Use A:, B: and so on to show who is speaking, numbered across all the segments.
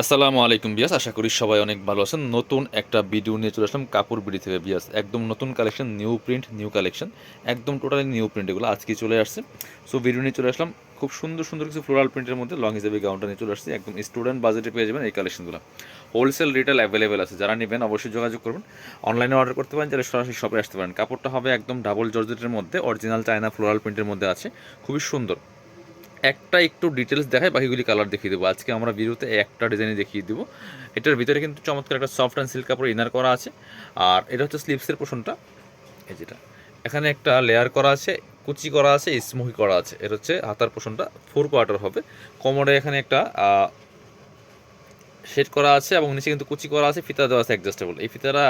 A: আসসালামু আলাইকুম বিয়াস আশা করি সবাই অনেক ভালো আছেন। নতুন একটা ভিডিও নিয়ে চলে আসলাম কাপড় বিড়ি থেকে বিয়াস একদম নতুন collection, new print, new collection. একদম টোটালি নিউ প্রিন্ট এগুলো আজকে চলে আসছে। সো ভিডিও নিয়ে চলে আসলাম খুব সুন্দর সুন্দর কিছু ফ্লোরাল প্রিন্টের মধ্যে লং হিসেবে গাউনটা নিয়ে চলে আসছে। একদম স্টুডেন্ট বাজেটে পেয়ে যাবেন এই কালেকশনগুলো। হোলসেল রিটেল অ্যাভেলেবেল আছে। যারা নেবেন অবশ্যই যোগাযোগ করবেন অনলাইনে অর্ডার করতে পারেন যারা সরাসরি শপে আসতে পারেন। কাপড়টা হবে একদম ডাবল জর্জেটের মধ্যে অরিজিনাল চায়না ফ্লোরাল প্রিন্টের মধ্যে আছে। খুবই সুন্দর। একটা একটু ডিটেলস দেখাই, বাকিগুলি কালার দেখিয়ে দেবো। আজকে আমরা ভিডিওতে একটা ডিজাইনে দেখিয়ে দেবো। এটার ভিতরে কিন্তু চমৎকার একটা সফট অ্যান্ড সিল্ক কাপড় ইনার করা আছে। আর এটা হচ্ছে স্লিপসের পোশনটা এই যেটা। এখানে একটা লেয়ার করা আছে, কুচি করা আছে স্মুহি করা আছে। এটা হচ্ছে হাতার পোশনটা ফোর কোয়ার্টার হবে। কোমরে এখানে একটা সেট করা আছে এবং নিচে কিন্তু কুচি করা আছে ফিতা দেওয়া আছে অ্যাডজাস্টেবল এই ফিতাটা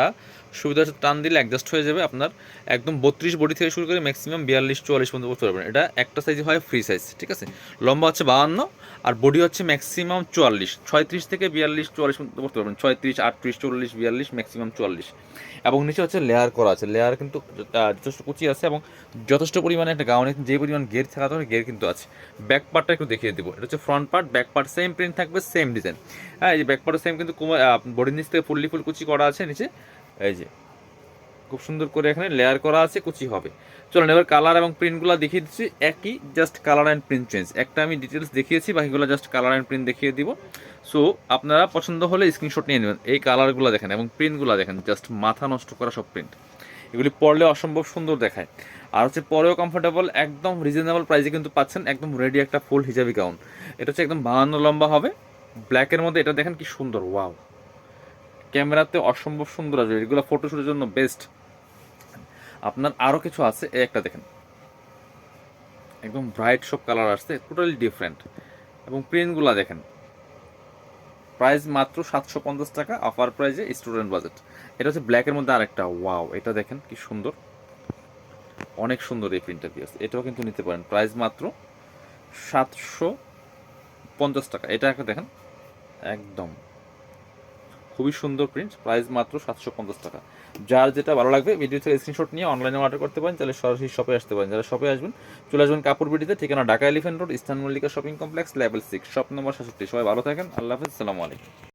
A: সুবিধা টান দিলে অ্যাডজাস্ট হয়ে যাবে আপনার একদম বত্রিশ বডি থেকে শুরু করে ম্যাক্সিমাম বিয়াল্লিশ, চুয়াল্লিশ পর্যন্ত করতে পারবেন। এটা একটা সাইজ হয় ফ্রি সাইজ ঠিক আছে? লম্বা হচ্ছে বাহান্ন আর বডি হচ্ছে ম্যাক্সিমাম চুয়াল্লিশ। ছয়ত্রিশ থেকে বিয়াল্লিশ, চুয়াল্লিশ পর্যন্ত করতে পারবেন। ছয়ত্রিশ, আটত্রিশ, চল্লিশ, বিয়াল্লিশ ম্যাক্সিমাম চুয়াল্লিশ। এবং নিচে হচ্ছে লেয়ার করা আছে। লেয়ার কিন্তু যথেষ্ট কুচি আছে এবং যথেষ্ট পরিমাণে একটা গাউনে যে পরিমাণ গের থাকা দরকার গের কিন্তু আছে। ব্যাক পার্টটা একটু দেখিয়ে দেবো। এটা হচ্ছে front part back part same print থাকবে সেম ডিজাইন হ্যাঁ এই সেম কিন্তু বডির নিচ থেকে ফুললি ফুল কুচি করা আছে, নিচে, এই যে, খুব সুন্দর করে এখানে লেয়ার করা আছে, কুচি হবে। চলুন, এবার কালার এবং প্রিন্টগুলো দেখিয়ে দিচ্ছি। একই just colour and print change একটা আমি ডিটেলস দেখিয়েছি, বাকিগুলো জাস্ট কালার অ্যান্ড প্রিন্ট দেখিয়ে দিব। সো আপনারা পছন্দ হলে স্ক্রিনশট নিয়ে নেবেন। এই কালারগুলো দেখেন এবং প্রিন্টগুলো দেখেন। জাস্ট মাথা নষ্ট করা সব প্রিন্ট এগুলি পরলে অসম্ভব সুন্দর দেখায়। আর হচ্ছে পরেও কমফোর্টেবল একদম রিজনেবল প্রাইসে কিন্তু পাচ্ছেন, একদম রেডি একটা ফুল হিজাবি গাউন এটা হচ্ছে একদম বাহান্ন লম্বা হবে। ব্ল্যাকের মধ্যে এটা দেখেন কি সুন্দর ওয়াও ক্যামেরাতে অসম্ভব সুন্দর আসবে, এগুলো ফটোশ্যুটের জন্য বেস্ট আপনার আরও কিছু আছে, এই একটা দেখেন। একদম ব্রাইট সব কালার আসছে টোটালি ডিফারেন্ট এবং প্রিন্টগুলো দেখেন। প্রাইস মাত্র সাতশো পঞ্চাশ টাকা অফার প্রাইজে স্টুডেন্ট বাজেট এটা হচ্ছে ব্ল্যাকের মধ্যে আরেকটা ওয়াও এটা দেখেন কি সুন্দর। অনেক সুন্দর এই প্রিন্টটা পিস এটাও কিন্তু নিতে পারেন। প্রাইস মাত্র সাতশো পঞ্চাশ টাকা। এটা একটা দেখেন একদম। খুবই সুন্দর প্রিন্ট প্রাইস মাত্র সাতশো পঞ্চাশ টাকা। যার যেটা ভালো লাগবে ভিডিও থেকে স্ক্রিনশট নিয়ে অনলাইনে অর্ডার করতে পারেন, তাহলে সরাসরি শপে আসতে পারেন। যারা শপে আসবেন, চলে আসবেন কাপড় বিটিতে ঠিকানা Dhaka elephant road eastern Mallika shopping complex level six shop number সাতষট্টি। সবাই ভালো থাকেন, আল্লাহ হাফিজ সালামু আলাইকুম।